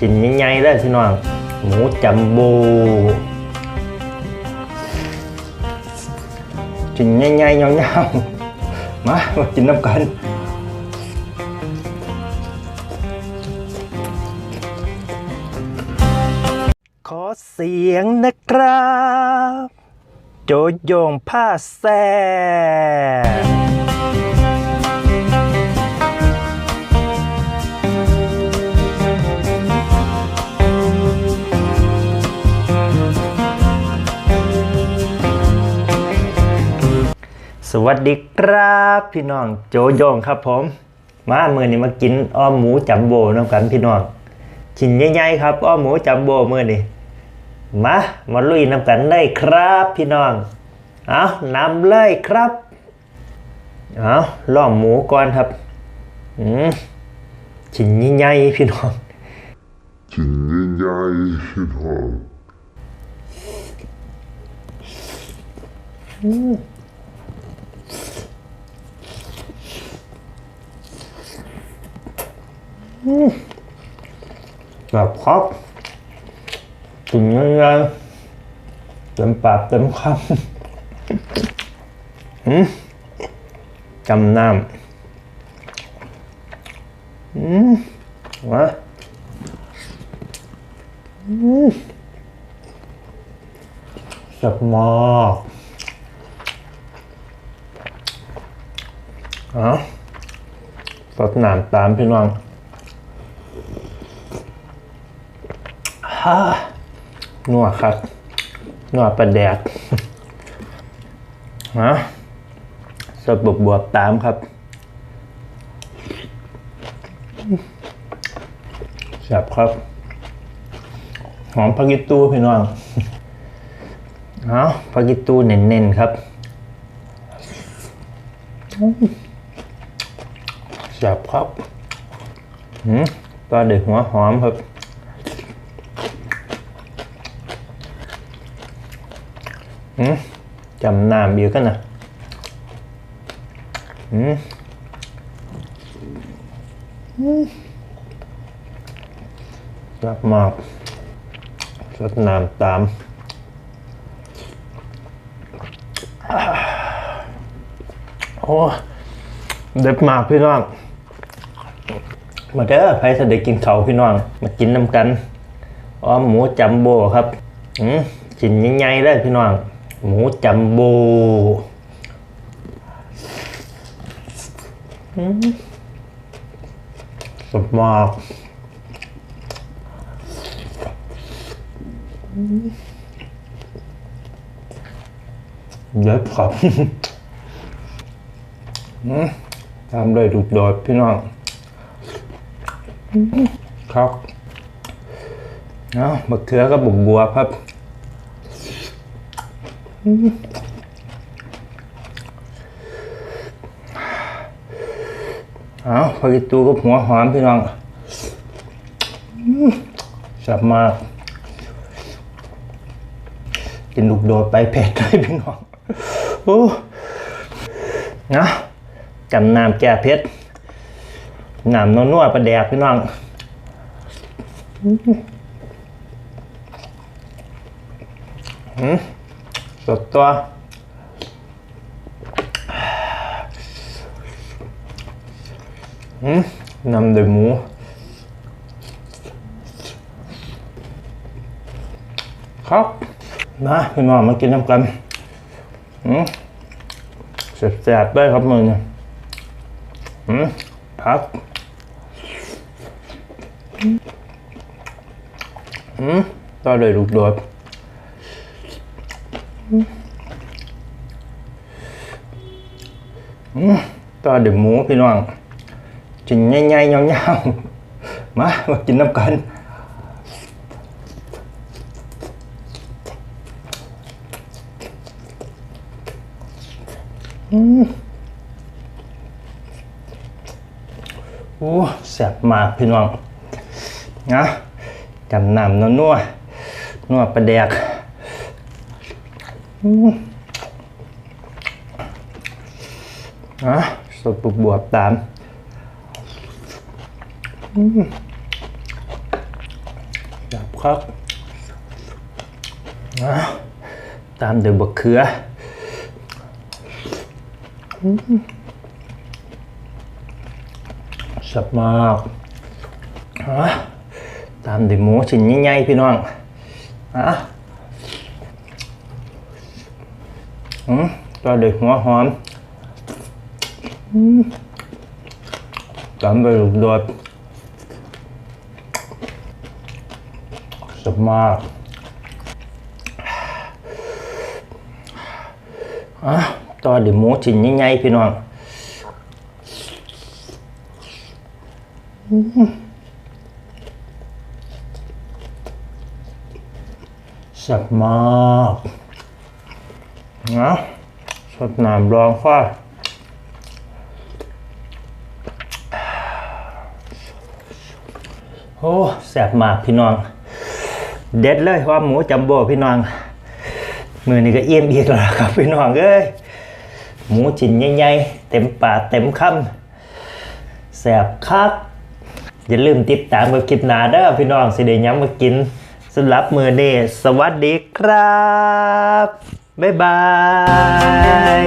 กินใหญ่ๆเลยพี่น้องหมูจัมโบ้กินใหญ่ๆยาวๆมามากินน้ำกันขอเสียงนะครับโจโยงผ้าแซ่ สวัสดีครับพี่น้องโจโยงครับผม มาเมื่อนี้มากินอ้อมหมูจัมโบ้น้ำกันพี่น้องชิ้นใหญ่ๆครับอ้อมหมูจัมโบ้เมื่อนี้มามาลุยน้ำกันได้ครับพี่น้องเอานำเลยครับเอาล่อมหมูก่อนครับอืมชิ้นใหญ่ๆพี่น้องชิ้นใหญ่ๆพี่น้อง แบบครับกินง่ายๆเต็มปากเต็มคำอืมจำน้ำอืมวะอืมสับมากเอ๋อสดน้ำตามพี่น้อง ฮ่านัวครับนัวประแดกฮะสดบบบวบตามครับแซ่บครับ หอมผักกิตูพี่น้องเอาผักกิตูเน้นๆครับแซ่บครับหืมปลาเด็กหัวหอมครับ อืม จำน้ำอยู่กันนะอืมรักมากสดน้ำตามโอ้เด็ดมากพี่น้อง มาเด้อใครจะได้กินเขาพี่น้อง มากินน้ำกันอ้อมหมูจัมโบ้ครับอืมกินใหญ่ๆเลยพี่น้อง หมูจัมโบ้อืมสดมากอืมเย็บครับอืมทำเลยดุดโดดพี่น้องอืมครับ เอามะเขือก็บุกบัวครับ เอาพากิตูกับหัวหอมพี่น้องอืมแซ่บมากกินลูกโดดไปเผ็ดเลยพี่น้องโอ้นะจำน้ำแก้เผ็ดน้ำนัวๆประแดกพี่น้องอืม สดตัวอืมนำโดยหมู ครับมาพี่น้องมากินน้ำกันอืมแซ่บๆได้ครับมือเนี่ยอืมพักอืมต่อเลยลูกโดดอืม ต่อเดี๋ยวหมูพี่น้องกินง่ายๆยาวๆมามากินน้ำกันอืมโอ้แซ่บมากพี่น้องนะจำน้ำนัวนัวนัวประแดก อะสดบุบบวบตามแครับอะตามด้วยบักเขืออืมแสับมากอะตามด้วยหมูชิ้นใหญ่ๆพี่น้องอะ อืมก็ด้วยหัวหอมอืมตามด้วยลูกโดดสุดมากอะต่อเดี๋ยวหมูชิ้นใหญ่ๆพี่น้องอืมแซ่บมาก นะสดน้ำรองฟ้าโอ้แซ่บมากพี่น้อง เด็ดเลยว่าหมูจัมโบ้พี่น้อง มือนี้ก็เอี่ยมอีกแล้วครับพี่น้องเอ้ยหมูชิ้นใหญ่ๆเต็มปากเต็มคำแสบคักอย่าลืมติดตามกับคลิปหน้าเด้อพี่น้องสิได้ย้ำมากินสำหรับมือนี้สวัสดีครับ บ๊ายบาย